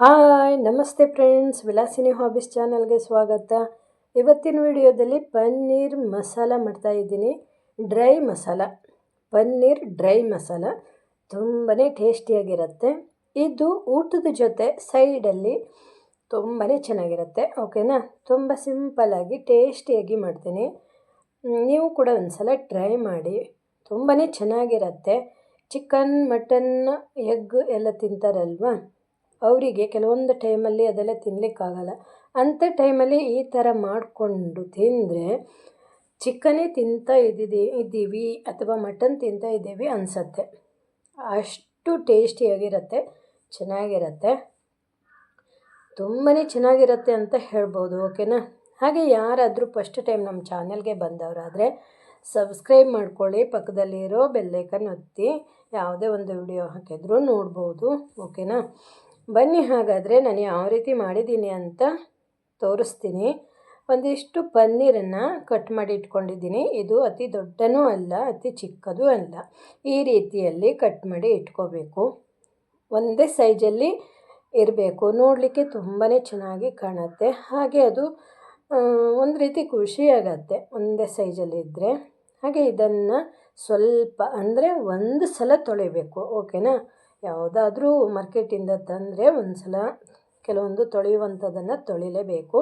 Hi, ನಮಸ್ತೆ friends. Vilasini hobbies ಚಾನಲ್ಗೆ ಸ್ವಾಗತ. ಇವತ್ತಿನ ವಿಡಿಯೋದಲ್ಲಿ ಪನ್ನೀರ್ ಮಸಾಲ ಮಾಡ್ತಾ ಇದ್ದೀನಿ. ಡ್ರೈ ಮಸಾಲ. ಪನ್ನೀರ್ ಡ್ರೈ ಮಸಾಲ ತುಂಬಾ ಟೇಸ್ಟಿಯಾಗಿರುತ್ತೆ. ಇದು ಊಟದ ಜೊತೆ ಸೈಡಲ್ಲಿ ತುಂಬಾ ಚೆನ್ನಾಗಿರುತ್ತೆ, ಓಕೆನಾ? ತುಂಬ ಸಿಂಪಲ್ಲಾಗಿ, ಟೇಸ್ಟಿಯಾಗಿ ಮಾಡ್ತೀನಿ. ನೀವು ಕೂಡ ಒಂದು ಸಲ ಟ್ರೈ ಮಾಡಿ. ತುಂಬಾ ಚೆನ್ನಾಗಿರುತ್ತೆ. ಚಿಕನ್, ಮಟನ್, ಎಗ್ ಎಲ್ಲ ತಿಂತಾರಲ್ವ? ಅವರಿಗೆ ಕೆಲವೊಂದು ಟೈಮಲ್ಲಿ ಅದೆಲ್ಲ ತಿನ್ನಲಿಕ್ಕಾಗಲ್ಲ ಅಂಥ ಟೈಮಲ್ಲಿ ಈ ಥರ ಮಾಡಿಕೊಂಡು ತಿಂದರೆ ಚಿಕನೇ ತಿಂತಾ ಇದ್ದಿದ್ದಿ ಇದ್ದೀವಿ ಅಥವಾ ಮಟನ್ ತಿಂತಾ ಇದ್ದೀವಿ ಅನಿಸತ್ತೆ. ಅಷ್ಟು ಟೇಸ್ಟಿಯಾಗಿರುತ್ತೆ, ಚೆನ್ನಾಗಿರುತ್ತೆ. ತುಂಬಾ ಚೆನ್ನಾಗಿರುತ್ತೆ ಅಂತ ಹೇಳ್ಬೋದು, ಓಕೆನಾ? ಹಾಗೆ ಯಾರಾದರೂ ಫಸ್ಟ್ ಟೈಮ್ ನಮ್ಮ ಚಾನೆಲ್ಗೆ ಬಂದವರಾದರೆ ಸಬ್ಸ್ಕ್ರೈಬ್ ಮಾಡ್ಕೊಳ್ಳಿ, ಪಕ್ಕದಲ್ಲಿರೋ ಬೆಲ್ಲೈಕನ್ ಒತ್ತಿ, ಯಾವುದೇ ಒಂದು ವಿಡಿಯೋ ಹಾಕಿದ್ರೂ ನೋಡ್ಬೋದು, ಓಕೆನಾ? ಬನ್ನಿ ಹಾಗಾದರೆ ನಾನು ಯಾವ ರೀತಿ ಮಾಡಿದ್ದೀನಿ ಅಂತ ತೋರಿಸ್ತೀನಿ. ಒಂದಿಷ್ಟು ಪನ್ನೀರನ್ನು ಕಟ್ ಮಾಡಿ ಇಟ್ಕೊಂಡಿದ್ದೀನಿ. ಇದು ಅತಿ ದೊಡ್ಡನೂ ಅಲ್ಲ, ಅತಿ ಚಿಕ್ಕದೂ ಅಲ್ಲ. ಈ ರೀತಿಯಲ್ಲಿ ಕಟ್ ಮಾಡಿ ಇಟ್ಕೋಬೇಕು. ಒಂದೇ ಸೈಜಲ್ಲಿ ಇರಬೇಕು. ನೋಡಲಿಕ್ಕೆ ತುಂಬಾ ಚೆನ್ನಾಗಿ ಕಾಣುತ್ತೆ. ಹಾಗೆ ಅದು ಒಂದು ರೀತಿ ಖುಷಿಯಾಗತ್ತೆ ಒಂದೇ ಸೈಜಲ್ಲಿ ಇದ್ದರೆ ಹಾಗೆ ಇದನ್ನು ಸ್ವಲ್ಪ, ಅಂದರೆ ಒಂದು ಸಲ ತೊಳಿಬೇಕು, ಓಕೆನಾ? ಯಾವುದಾದ್ರೂ ಮಾರ್ಕೆಟಿಂದ ತಂದರೆ ಒಂದು ಸಲ ಕೆಲವೊಂದು ತೊಳೆಯುವಂಥದ್ದನ್ನು ತೊಳಿಲೇಬೇಕು.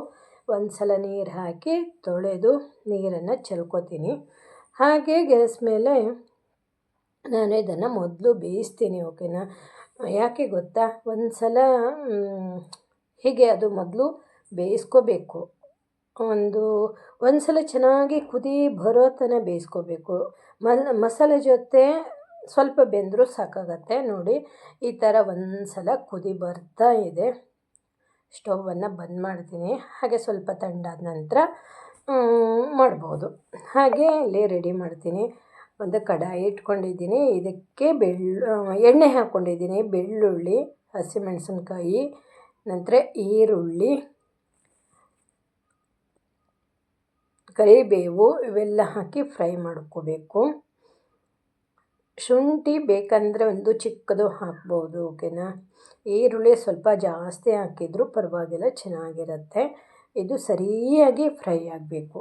ಒಂದು ಸಲ ನೀರು ಹಾಕಿ ತೊಳೆದು ನೀರನ್ನು ಚೆಲ್ಕೋತೀನಿ. ಹಾಗೆ ಗ್ಯಾಸ್ ಮೇಲೆ ನಾನು ಇದನ್ನು ಮೊದಲು ಬೇಯಿಸ್ತೀನಿ, ಓಕೆನಾ? ಯಾಕೆ ಗೊತ್ತಾ? ಒಂದು ಸಲ ಹೀಗೆ ಅದು ಮೊದಲು ಬೇಯಿಸ್ಕೋಬೇಕು. ಒಂದು ಒಂದು ಸಲ ಚೆನ್ನಾಗಿ ಕುದಿ ಬರೋ ತನಕ ಬೇಯಿಸ್ಕೋಬೇಕು. ಮಸಾಲೆ ಜೊತೆ ಸ್ವಲ್ಪ ಬೆಂದರೂ ಸಾಕಾಗತ್ತೆ. ನೋಡಿ, ಈ ಥರ ಒಂದು ಸಲ ಕುದಿ ಬರ್ತಾ ಇದೆ. ಸ್ಟೌವನ್ನು ಬಂದ್ ಮಾಡ್ತೀನಿ. ಹಾಗೆ ಸ್ವಲ್ಪ ತಂಡಾದ ನಂತರ ಮಾಡ್ಬೋದು. ಹಾಗೆ ಇಲ್ಲಿ ರೆಡಿ ಮಾಡ್ತೀನಿ. ಒಂದು ಕಡಾಯಿ ಇಟ್ಕೊಂಡಿದ್ದೀನಿ. ಇದಕ್ಕೆ ಬೆಳ್ಳು ಎಣ್ಣೆ ಹಾಕ್ಕೊಂಡಿದ್ದೀನಿ ಬೆಳ್ಳುಳ್ಳಿ, ಹಸಿಮೆಣಸಿನ್ಕಾಯಿ, ನಂತರ ಈರುಳ್ಳಿ, ಕರಿಬೇವು ಇವೆಲ್ಲ ಹಾಕಿ ಫ್ರೈ ಮಾಡ್ಕೋಬೇಕು. ಶುಂಠಿ ಬೇಕಂದರೆ ಒಂದು ಚಿಕ್ಕದು ಹಾಕ್ಬೋದು, ಓಕೆನಾ? ಈರುಳ್ಳಿ ಸ್ವಲ್ಪ ಜಾಸ್ತಿ ಹಾಕಿದರೂ ಪರವಾಗಿಲ್ಲ, ಚೆನ್ನಾಗಿರುತ್ತೆ. ಇದು ಸರಿಯಾಗಿ ಫ್ರೈ ಆಗಬೇಕು.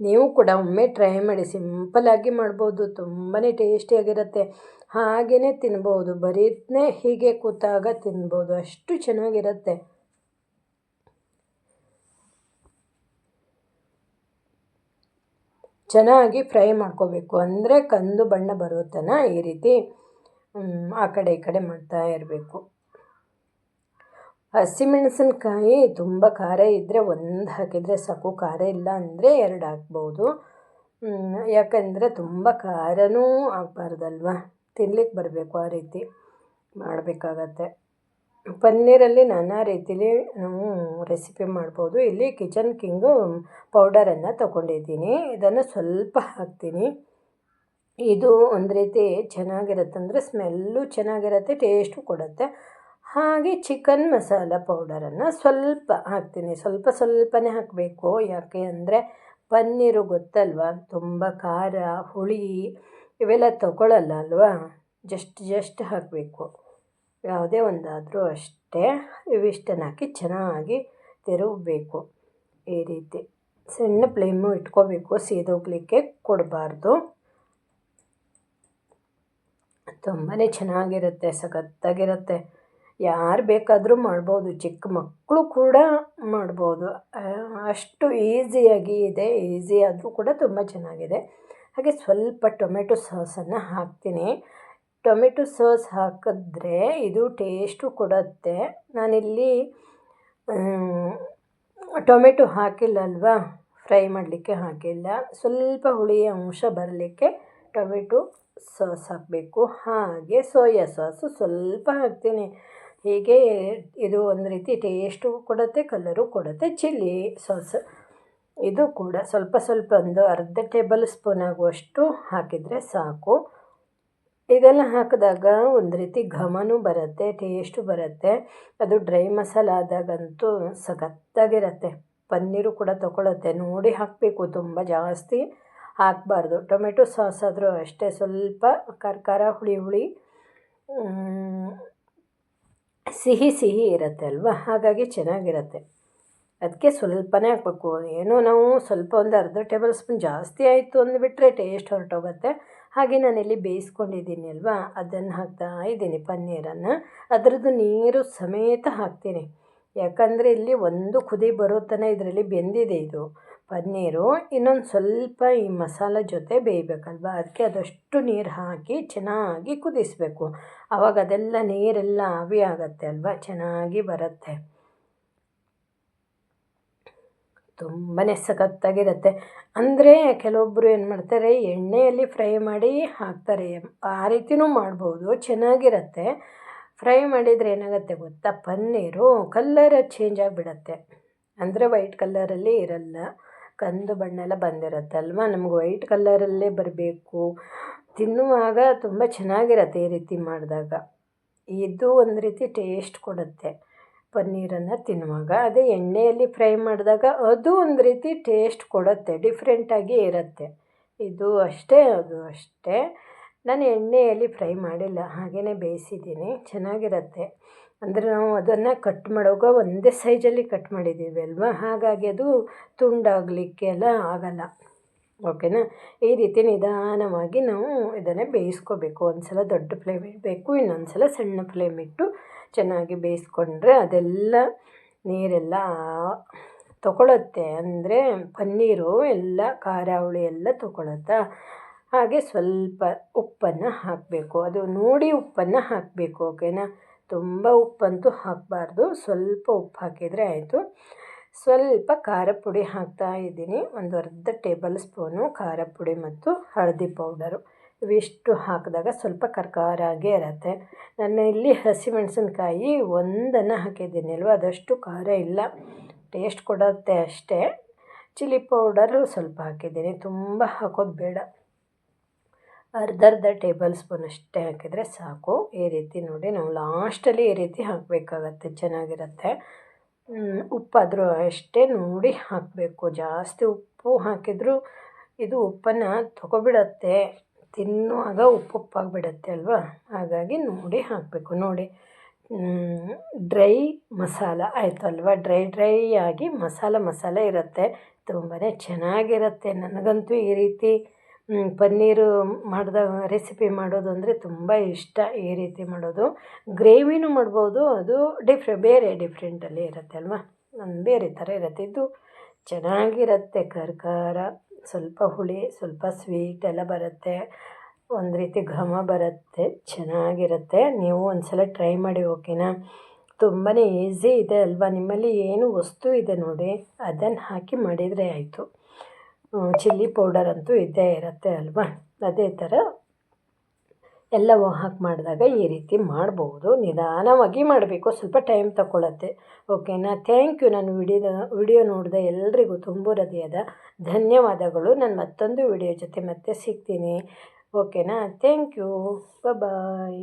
ನೀವು ಕೂಡ ಒಮ್ಮೆ ಟ್ರೈ ಮಾಡಿ ಸಿಂಪಲ್ಲಾಗಿ ಮಾಡ್ಬೋದು ತುಂಬಾ ಟೇಸ್ಟಿಯಾಗಿರುತ್ತೆ. ಹಾಗೆಯೇ ತಿನ್ಬೋದು ಬರೀನೇ ಹೀಗೆ ಕೂತಾಗ ತಿನ್ಬೋದು, ಅಷ್ಟು ಚೆನ್ನಾಗಿರುತ್ತೆ. ಚೆನ್ನಾಗಿ ಫ್ರೈ ಮಾಡ್ಕೋಬೇಕು. ಅಂದರೆ ಕಂದು ಬಣ್ಣ ಬರೋ ತನಕ ಈ ರೀತಿ ಆ ಕಡೆ ಈ ಕಡೆ ಮಾಡ್ತಾ ಇರಬೇಕು. ಹಸಿಮೆಣಸಿನ್ಕಾಯಿ ತುಂಬ ಖಾರ ಇದ್ದರೆ ಒಂದು ಹಾಕಿದರೆ ಸಾಕು. ಖಾರ ಇಲ್ಲ ಅಂದರೆ ಎರಡು ಹಾಕ್ಬೋದು. ಯಾಕಂದರೆ ತುಂಬ ಖಾರನೂ ಆಗಬಾರ್ದಲ್ವ? ತಿನ್ಲಿಕ್ಕೆ ಬರಬೇಕು ಆ ರೀತಿ ಮಾಡಬೇಕಾಗತ್ತೆ. ಪನ್ನೀರಲ್ಲಿ ನಾನಾ ರೀತಿಲಿ ನಾವು ರೆಸಿಪಿ ಮಾಡ್ಬೋದು. ಇಲ್ಲಿ ಕಿಚನ್ ಕಿಂಗು ಪೌಡರನ್ನು ತೊಗೊಂಡಿದ್ದೀನಿ. ಇದನ್ನು ಸ್ವಲ್ಪ ಹಾಕ್ತೀನಿ. ಇದು ಒಂದು ರೀತಿ ಚೆನ್ನಾಗಿರುತ್ತೆ ಅಂದರೆ ಸ್ಮೆಲ್ಲು ಚೆನ್ನಾಗಿರುತ್ತೆ ಟೇಸ್ಟು ಕೊಡುತ್ತೆ. ಹಾಗೆ ಚಿಕನ್ ಮಸಾಲ ಪೌಡರನ್ನು ಸ್ವಲ್ಪ ಹಾಕ್ತೀನಿ. ಸ್ವಲ್ಪ ಸ್ವಲ್ಪನೇ ಹಾಕಬೇಕು. ಯಾಕೆ ಅಂದರೆ ಪನ್ನೀರು ಗೊತ್ತಲ್ವ? ತುಂಬ ಖಾರ, ಹುಳಿ ಇವೆಲ್ಲ ತಗೊಳ್ಳಲ್ಲ ಅಲ್ವಾ? ಜಸ್ಟ್ ಜಸ್ಟ್ ಹಾಕಬೇಕು. ಯಾವುದೇ ಒಂದಾದರೂ ಅಷ್ಟೇ ಇವಿಷ್ಟನ್ನು ಹಾಕಿ ಚೆನ್ನಾಗಿ ತಿರುಗಬೇಕು. ಈ ರೀತಿ ಸಣ್ಣ ಫ್ಲೇಮು ಇಟ್ಕೋಬೇಕು, ಸೀದೋಗ್ಲಿಕ್ಕೆ ಕೊಡಬಾರ್ದು. ತುಂಬಾ ಚೆನ್ನಾಗಿರುತ್ತೆ, ಸಖತ್ತಾಗಿರುತ್ತೆ. ಯಾರು ಬೇಕಾದರೂ ಮಾಡ್ಬೋದು, ಚಿಕ್ಕ ಮಕ್ಕಳು ಕೂಡ ಮಾಡ್ಬೋದು. ಅಷ್ಟು ಈಸಿಯಾಗಿ ಇದೆ, ಈಸಿ ಆದರೂ ಕೂಡ ತುಂಬ ಚೆನ್ನಾಗಿದೆ. ಹಾಗೆ ಸ್ವಲ್ಪ ಟೊಮೆಟೊ ಸಾಸನ್ನು ಹಾಕ್ತೀನಿ. ಟೊಮೆಟೊ ಸಾಸ್ ಹಾಕಿದ್ರೆ ಇದು ಟೇಸ್ಟು ಕೊಡುತ್ತೆ. ನಾನಿಲ್ಲಿ ಟೊಮೆಟೊ ಹಾಕಿಲ್ಲ ಅಲ್ವಾ ಫ್ರೈ ಮಾಡಲಿಕ್ಕೆ ಹಾಕಿಲ್ಲ. ಸ್ವಲ್ಪ ಹುಳಿಯ ಅಂಶ ಬರಲಿಕ್ಕೆ ಟೊಮೆಟೊ ಸಾಸ್ ಹಾಕಬೇಕು. ಹಾಗೆ ಸೋಯಾ ಸಾಸು ಸ್ವಲ್ಪ ಹಾಕ್ತೀನಿ. ಹೀಗೆ ಇದು ಒಂದು ರೀತಿ ಟೇಸ್ಟು ಕೊಡುತ್ತೆ, ಕಲರು ಕೊಡುತ್ತೆ, ಚಿಲ್ಲಿ ಸಾಸ್ ಇದು ಕೂಡ ಸ್ವಲ್ಪ ಸ್ವಲ್ಪ ಒಂದು ಅರ್ಧ ಟೇಬಲ್ ಸ್ಪೂನ್ ಆಗುವಷ್ಟು ಹಾಕಿದರೆ ಸಾಕು. ಇದೆಲ್ಲ ಹಾಕಿದಾಗ ಒಂದು ರೀತಿ ಘಮನೂ ಬರುತ್ತೆ ಟೇಸ್ಟು ಬರುತ್ತೆ. ಅದು ಡ್ರೈ ಮಸಾಲ ಆದಾಗಂತೂ ಸಖತ್ತಾಗಿರುತ್ತೆ. ಪನ್ನೀರು ಕೂಡ ತೊಗೊಳುತ್ತೆ. ನೋಡಿ ಹಾಕಬೇಕು, ತುಂಬ ಜಾಸ್ತಿ ಹಾಕಬಾರ್ದು. ಟೊಮೆಟೊ ಸಾಸ್ ಆದರೂ ಅಷ್ಟೇ, ಸ್ವಲ್ಪ ಖಾರ ಹುಳಿ ಹುಳಿ ಸಿಹಿ ಸಿಹಿ ಇರುತ್ತೆ ಅಲ್ವಾ? ಹಾಗಾಗಿ ಚೆನ್ನಾಗಿರುತ್ತೆ. ಅದಕ್ಕೆ ಸ್ವಲ್ಪನೇ ಹಾಕ್ಬೇಕು. ಏನೋ ನಾವು ಸ್ವಲ್ಪ ಒಂದು ಅರ್ಧ ಟೇಬಲ್ ಸ್ಪೂನ್ ಜಾಸ್ತಿ ಆಯಿತು ಅಂದುಬಿಟ್ರೆ ಟೇಸ್ಟ್ ಹೊರಟೋಗುತ್ತೆ. ಹಾಗೆ ನಾನಿಲ್ಲಿ ಬೇಯಿಸ್ಕೊಂಡಿದ್ದೀನಿ ಅಲ್ವಾ? ಅದನ್ನು ಹಾಕ್ತಾ ಇದ್ದೀನಿ ಪನ್ನೀರನ್ನು. ಅದರದ್ದು ನೀರು ಸಮೇತ ಹಾಕ್ತೀನಿ. ಯಾಕಂದರೆ ಇಲ್ಲಿ ಒಂದು ಕುದಿ ಬರೋ ತನಕ ಇದರಲ್ಲಿ ಬೆಂದಿದೆ ಇದು ಪನ್ನೀರು. ಇನ್ನೊಂದು ಸ್ವಲ್ಪ ಈ ಮಸಾಲ ಜೊತೆ ಬೇಯಬೇಕಲ್ವ? ಅದಕ್ಕೆ ಅದಷ್ಟು ನೀರು ಹಾಕಿ ಚೆನ್ನಾಗಿ ಕುದಿಸಬೇಕು. ಆವಾಗ ಅದೆಲ್ಲ ನೀರೆಲ್ಲ ಆವಿ ಆಗುತ್ತೆ ಅಲ್ವಾ? ಚೆನ್ನಾಗಿ ಬರುತ್ತೆ. ತುಂಬಾ ಸಖತ್ತಾಗಿರುತ್ತೆ. ಅಂದರೆ ಕೆಲವೊಬ್ಬರು ಏನು ಮಾಡ್ತಾರೆ, ಎಣ್ಣೆಯಲ್ಲಿ ಫ್ರೈ ಮಾಡಿ ಹಾಕ್ತಾರೆ. ಆ ರೀತಿಯೂ ಮಾಡ್ಬೋದು, ಚೆನ್ನಾಗಿರುತ್ತೆ. ಫ್ರೈ ಮಾಡಿದರೆ ಏನಾಗುತ್ತೆ ಗೊತ್ತಾ? ಪನ್ನೀರು ಕಲ್ಲರ್ ಚೇಂಜ್ ಆಗಿಬಿಡತ್ತೆ. ಅಂದರೆ ವೈಟ್ ಕಲ್ಲರಲ್ಲಿ ಇರಲ್ಲ. ಕಂದು ಬಣ್ಣ ಎಲ್ಲ ಬಂದಿರುತ್ತೆ ಅಲ್ವಾ ನಮ್ಗೆ ವೈಟ್ ಕಲ್ಲರಲ್ಲೇ ಬರಬೇಕು. ತಿನ್ನುವಾಗ ತುಂಬ ಚೆನ್ನಾಗಿರತ್ತೆ ಈ ರೀತಿ ಮಾಡಿದಾಗ. ಇದು ಒಂದು ರೀತಿ ಟೇಸ್ಟ್ ಕೊಡುತ್ತೆ. ಪನ್ನೀರನ್ನು ತಿನ್ನುವಾಗ ಅದೇ ಎಣ್ಣೆಯಲ್ಲಿ ಫ್ರೈ ಮಾಡಿದಾಗ ಅದು ಒಂದು ರೀತಿ ಟೇಸ್ಟ್ ಕೊಡುತ್ತೆ ಡಿಫ್ರೆಂಟಾಗಿ ಇರುತ್ತೆ. ಇದು ಅಷ್ಟೇ, ಅದು ಅಷ್ಟೇ. ನಾನು ಎಣ್ಣೆಯಲ್ಲಿ ಫ್ರೈ ಮಾಡಿಲ್ಲ ಹಾಗೆಯೇ ಬೇಯಿಸಿದ್ದೀನಿ, ಚೆನ್ನಾಗಿರುತ್ತೆ. ಅಂದರೆ ನಾವು ಅದನ್ನು ಕಟ್ ಮಾಡುವಾಗ ಒಂದೇ ಸೈಜಲ್ಲಿ ಕಟ್ ಮಾಡಿದ್ದೀವಿ ಅಲ್ವಾ? ಹಾಗಾಗಿ ಅದು ತುಂಡಾಗಲಿಕ್ಕೆ ಎಲ್ಲ ಆಗೋಲ್ಲ. ಓಕೆನಾ? ಈ ರೀತಿ ನಿಧಾನವಾಗಿ ನಾವು ಇದನ್ನು ಬೇಯಿಸ್ಕೋಬೇಕು. ಒಂದು ಸಲ ದೊಡ್ಡ ಫ್ಲೇಮ್ ಇಡಬೇಕು ಇನ್ನೊಂದು ಸಲ ಸಣ್ಣ ಫ್ಲೇಮ್ ಇಟ್ಟು ಚೆನ್ನಾಗಿ ಬೇಯಿಸ್ಕೊಂಡ್ರೆ ಅದೆಲ್ಲ ನೀರೆಲ್ಲ ತಗೊಳುತ್ತೆ. ಅಂದರೆ ಪನ್ನೀರು, ಎಲ್ಲ ಖಾರ ಹುಳಿ ಎಲ್ಲ ತಗೊಳುತ್ತಾ. ಹಾಗೆ ಸ್ವಲ್ಪ ಉಪ್ಪನ್ನು ಹಾಕಬೇಕು. ಅದು ನೋಡಿ ಉಪ್ಪನ್ನು ಹಾಕಬೇಕು ಓಕೆನಾ ತುಂಬ ಉಪ್ಪಂತೂ ಹಾಕಬಾರ್ದು. ಸ್ವಲ್ಪ ಉಪ್ಪು ಹಾಕಿದರೆ ಆಯಿತು. ಸ್ವಲ್ಪ ಖಾರ ಪುಡಿ ಹಾಕ್ತಾ ಇದ್ದೀನಿ. ಒಂದು ಅರ್ಧ ಟೇಬಲ್ ಸ್ಪೂನು ಖಾರ ಪುಡಿ ಮತ್ತು ಹಳದಿ ಪೌಡರು. ಇವಿಷ್ಟು ಹಾಕಿದಾಗ ಸ್ವಲ್ಪ ಕರ್ಕಾರಾಗೇ ಇರುತ್ತೆ. ನಾನು ಇಲ್ಲಿ ಹಸಿಮೆಣಸಿನ್ಕಾಯಿ ಒಂದನ್ನು ಹಾಕಿದ್ದೀನಿ ಅಲ್ವ? ಅದಷ್ಟು ಖಾರ ಇಲ್ಲ. ಟೇಸ್ಟ್ ಕೊಡುತ್ತೆ ಅಷ್ಟೇ. ಚಿಲ್ಲಿ ಪೌಡರು ಸ್ವಲ್ಪ ಹಾಕಿದ್ದೀನಿ. ತುಂಬ ಹಾಕೋದು ಬೇಡ. ಅರ್ಧ ಅರ್ಧ ಟೇಬಲ್ ಸ್ಪೂನ್ ಅಷ್ಟೇ ಹಾಕಿದರೆ ಸಾಕು. ಈ ರೀತಿ ನೋಡಿ ನಾವು ಲಾಸ್ಟಲ್ಲಿ ಈ ರೀತಿ ಹಾಕಬೇಕಾಗತ್ತೆ. ಚೆನ್ನಾಗಿರುತ್ತೆ. ಉಪ್ಪಾದರೂ ಅಷ್ಟೇ ನೋಡಿ ಹಾಕಬೇಕು. ಜಾಸ್ತಿ ಉಪ್ಪು ಹಾಕಿದರೂ ಇದು ಉಪ್ಪನ್ನು ತೊಗೊಬಿಡತ್ತೆ. ತಿನ್ನುವಾಗ ಉಪ್ಪುಪ್ಪಾಗಿಬಿಡತ್ತೆ ಅಲ್ವಾ? ಹಾಗಾಗಿ ನೋಡಿ ಹಾಕಬೇಕು. ನೋಡಿ ಡ್ರೈ ಮಸಾಲ ಆಯಿತು ಅಲ್ವಾ ಡ್ರೈ ಡ್ರೈ ಆಗಿ ಮಸಾಲ ಮಸಾಲ ಇರುತ್ತೆ. ತುಂಬಾ ಚೆನ್ನಾಗಿರುತ್ತೆ. ನನಗಂತೂ ಈ ರೀತಿ ಪನ್ನೀರು ಮಾಡಿದ ರೆಸಿಪಿ ಮಾಡೋದು ಅಂದರೆ ತುಂಬ ಇಷ್ಟ ಈ ರೀತಿ ಮಾಡೋದು. ಗ್ರೇವಿನೂ ಮಾಡ್ಬೋದು. ಅದು ಡಿಫ್ರೆ ಬೇರೆ ಡಿಫ್ರೆಂಟಲ್ಲಿ ಇರುತ್ತೆ ಅಲ್ವಾ? ಬೇರೆ ಥರ ಇರುತ್ತೆ. ಇದು ಚೆನ್ನಾಗಿರುತ್ತೆ. ಖಾರ ಸ್ವಲ್ಪ ಹುಳಿ, ಸ್ವಲ್ಪ ಸ್ವೀಟ್ ಎಲ್ಲ ಬರುತ್ತೆ. ಒಂದು ರೀತಿ ಘಮ ಬರುತ್ತೆ, ಚೆನ್ನಾಗಿರುತ್ತೆ. ನೀವು ಒಂದು ಸಲ ಟ್ರೈ ಮಾಡಿ ಓಕೆನಾ? ತುಂಬಾ ಈಸಿ ಇದೆ ಅಲ್ವಾ? ನಿಮ್ಮಲ್ಲಿ ಏನು ವಸ್ತು ಇದೆ ನೋಡಿ ಅದನ್ನು ಹಾಕಿ ಮಾಡಿದರೆ ಆಯಿತು. ಚಿಲ್ಲಿ ಪೌಡರ್ ಅಂತೂ ಇದ್ದೇ ಇರುತ್ತೆ ಅಲ್ವಾ? ಅದೇ ಥರ ಎಲ್ಲವೂ ಹಾಕಿ ಮಾಡಿದಾಗ ಈ ರೀತಿ ಮಾಡ್ಬೋದು. ನಿಧಾನವಾಗಿ ಮಾಡಬೇಕು. ಸ್ವಲ್ಪ ಟೈಮ್ ತಗೊಳತ್ತೆ. ಓಕೆನಾ? Thank you. ನಾನು ವಿಡಿಯೋದ ವಿಡಿಯೋ ನೋಡಿದೆ ಎಲ್ರಿಗೂ ತುಂಬ ಹೃದಯದ ಧನ್ಯವಾದಗಳು. ನಾನು ಮತ್ತೊಂದು ವಿಡಿಯೋ ಜೊತೆ ಮತ್ತೆ ಸಿಗ್ತೀನಿ. ಓಕೆನಾ? Thank you. ಬಾಯ್